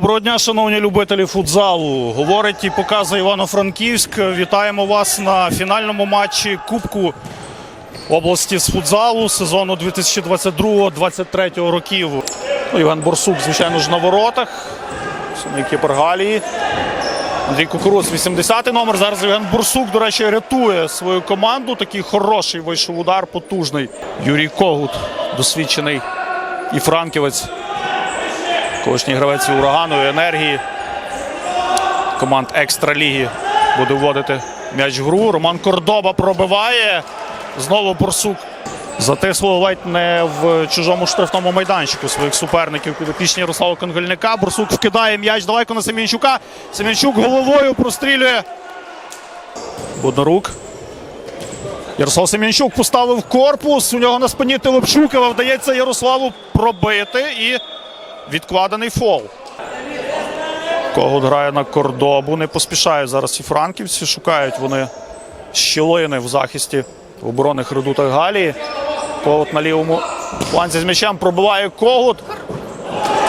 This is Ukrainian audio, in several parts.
Доброго дня, шановні любителі футзалу. Говорить і показує Івано-Франківськ. Вітаємо вас на фінальному матчі Кубку області з футзалу сезону 2022-2023 років. Ну, Іван Борсук, звичайно ж, на воротах. Основний кіпер Галії. Андрій Кукуруц, 80-й номер. Зараз Євген Бурсук, до речі, рятує свою команду. Такий хороший вийшов удар, потужний. Юрій Когут, досвідчений і франківець. Колишній гравець урагану і енергії. Команд екстраліги буде вводити м'яч в гру. Роман Кордоба пробиває. Знову Бурсук затисло ледь не в чужому штрафному майданчику своїх суперників підопічні Ярослава Конгольника. Бурсук вкидає м'яч далеко на Семінчука. Семінчук головою прострілює. Боднарук. Ярослав Семінчук поставив корпус. У нього на спині Тилипчукова. Вдається Ярославу пробити і відкладений фол. Когут грає на кордобу. Не поспішають зараз і франківці. Шукають вони щілини в захисті в оборонних редутах Галії. Когут на лівому фланзі з м'ячем пробиває Когут.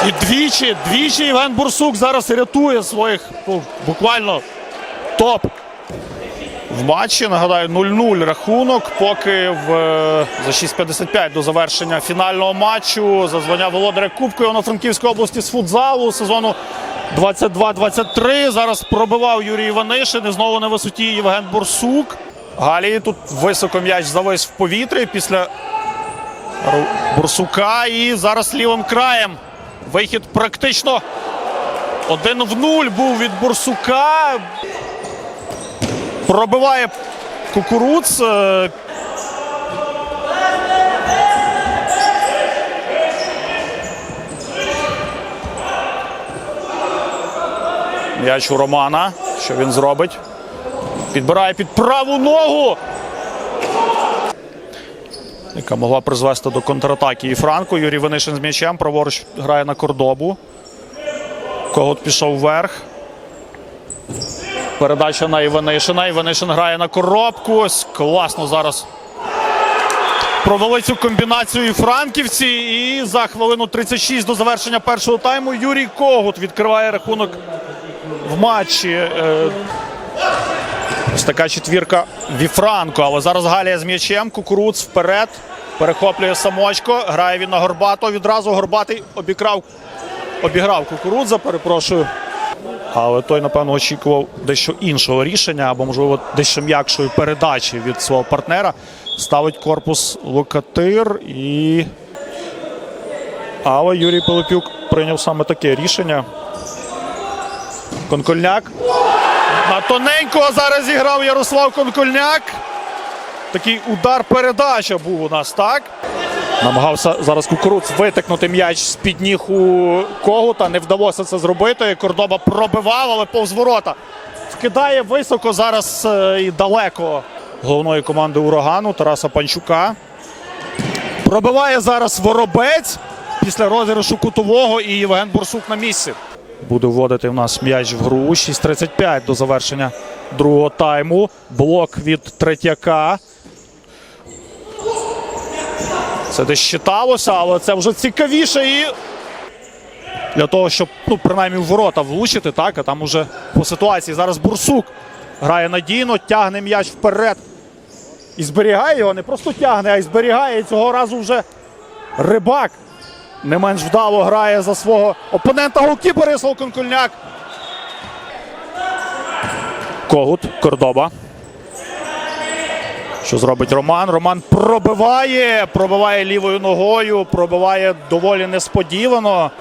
І двічі, двічі Євген Бурсук зараз рятує своїх ну, буквально топ в матчі. Нагадаю, 0-0 рахунок. Поки в, е, за 6.55 до завершення фінального матчу за володаря Кубку Івано-Франківської області з футзалу сезону 22-23. Зараз пробивав Юрій Іванишин. І знову на висоті Євген Бурсук. Галії тут високо м'яч завис в повітрі після Бурсука. І зараз лівим краєм. Вихід практично один в нуль був від Бурсука. Пробиває кукуруц. е, М'яч у Романа. Що він зробить? Підбирає під праву ногу. Яка могла призвести до контратаки і Франко. Юрій Винишин з м'ячем. Праворуч грає на кордобу. Когут пішов вверх. Передача на Іванишина. Іванишин грає на коробку. Ось класно зараз. Провели цю комбінацію і франківці. І за хвилину 36 до завершення першого тайму Юрій Когут відкриває рахунок в матчі. Е, Ось така четвірка Віфранко. Але зараз Галія з м'ячем. Кукуруц вперед. Перехоплює самочко. Грає він на Горбато. Відразу Горбатий обікрав, обіграв Кукурудза, перепрошую. Але той, напевно, очікував дещо іншого рішення або, можливо, дещо м'якшої передачі від свого партнера. Ставить корпус Локатир і. Але Юрій Пилипюк прийняв саме таке рішення. Конкольняк. На тоненького зараз зіграв Ярослав Конкольняк. Такий удар передача був у нас, так? Намагався зараз Кукуруц витикнути м'яч з-під ніг у Когута. Не вдалося це зробити. Кордоба пробивав, але повз ворота. Вкидає високо зараз е, і далеко головної команди урагану Тараса Панчука. Пробиває зараз воробець після розіграшу кутового і Євген Бурсук на місці. Буде вводити в нас м'яч в гру. 6.35 до завершення другого тайму. Блок від третяка. Це десь читалося, але це вже цікавіше і для того, щоб ну, принаймні в ворота влучити, так, а там уже по ситуації. Зараз Бурсук грає надійно, тягне м'яч вперед. І зберігає його, не просто тягне, а й зберігає. І цього разу вже рибак не менш вдало грає за свого опонента голкіпер Ярослав Конкольняк. Когут, Кордоба. Що зробить Роман? Роман пробиває, пробиває лівою ногою, пробиває доволі несподівано.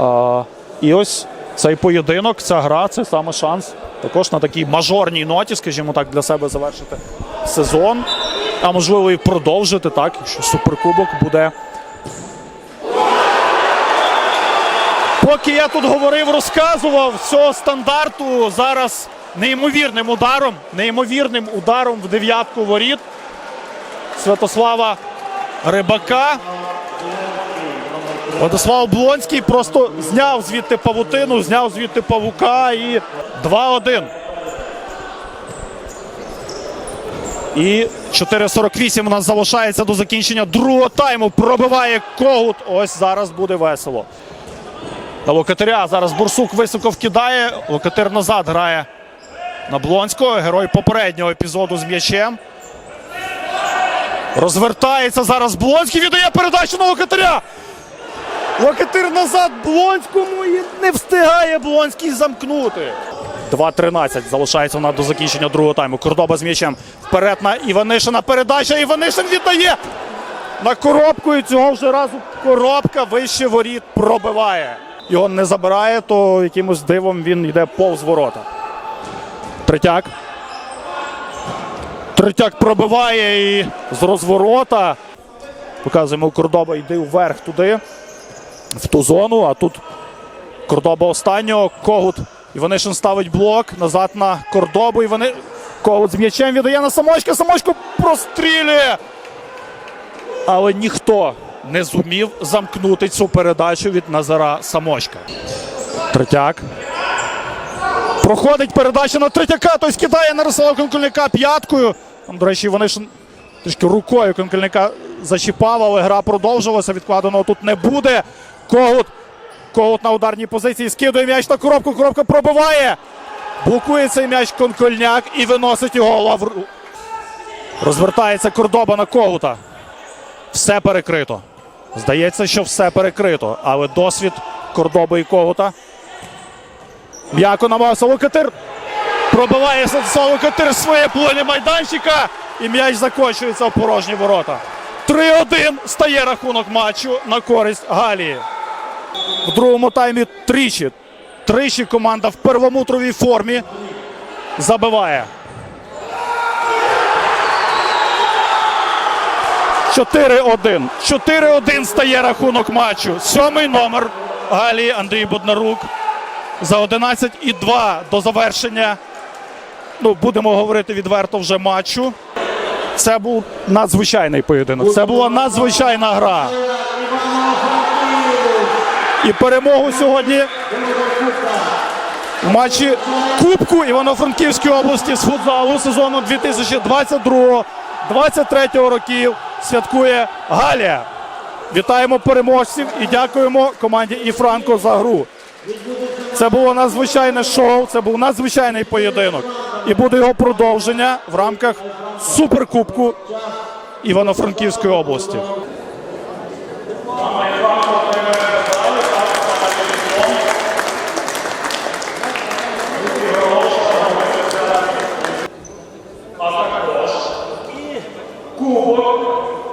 А, і ось цей поєдинок, ця гра, це саме шанс також на такій мажорній ноті, скажімо так, для себе завершити сезон. А можливо і продовжити, так, якщо суперкубок буде. Поки я тут говорив, розказував з цього стандарту зараз неймовірним ударом, неймовірним ударом в дев'ятку воріт Святослава Рибака. Владислав Блонський просто зняв звідти павутину, зняв звідти павука і 2-1. І 4.48 у нас залишається до закінчення другого тайму. Пробиває Когут. Ось зараз буде весело. на Локатиря. Зараз Бурсук високо вкидає. Локатир назад грає на Блонського. Герой попереднього епізоду з м'ячем. Розвертається зараз Блонський. Віддає передачу на Локатиря. Локатир назад Блонському і не встигає Блонський замкнути. 2-13 залишається вона до закінчення другого тайму. Кордоба з м'ячем вперед на Іванишина. Передача. Іванишин віддає на коробку. І цього вже разу коробка вище воріт пробиває. Його не забирає, то якимось дивом він йде повз ворота. Третяк. Третяк пробиває і з розворота. Показуємо Кордоба, йди вверх туди, в ту зону, а тут Кордоба останнього. Когут. Іванишин ставить блок назад на Кордобу. Івани... Когут з м'ячем віддає на Самочка. Самочко прострілює. Але ніхто не зумів замкнути цю передачу від Назара Самочка. Третяк. Проходить передача на Третяка. Той скидає на Руслава Конкольника п'яткою. До речі, Іванишин трішки рукою Конкольника зачіпав, але гра продовжилася. Відкладеного тут не буде. Когут. Когут на ударній позиції скидує м'яч на коробку. Коробка пробиває. Блокує цей м'яч Конкольняк і виносить його лавру. Розвертається Кордоба на Когута. Все перекрито. Здається, що все перекрито. Але досвід Кордоби і Когута. М'яко намагався Лукатир. Пробиває Лукатир своє поле майданчика. І м'яч закочується в порожні ворота. 3-1 стає рахунок матчу на користь Галії. В другому таймі тричі. Тричі команда в первомутровій формі забиває. 4-1. 4-1 стає рахунок матчу. Сьомий номер Галії Андрій Боднарук. За 11 і 2 до завершення. Ну, будемо говорити відверто вже матчу. Це був надзвичайний поєдинок. Це була надзвичайна гра. І перемогу сьогодні в матчі Кубку Івано-Франківської області з футзалу сезону 2022-2023 років святкує Галія. Вітаємо переможців і дякуємо команді і Франко за гру. Це було надзвичайне шоу, це був надзвичайний поєдинок. І буде його продовження в рамках Суперкубку Івано-Франківської області. Переможця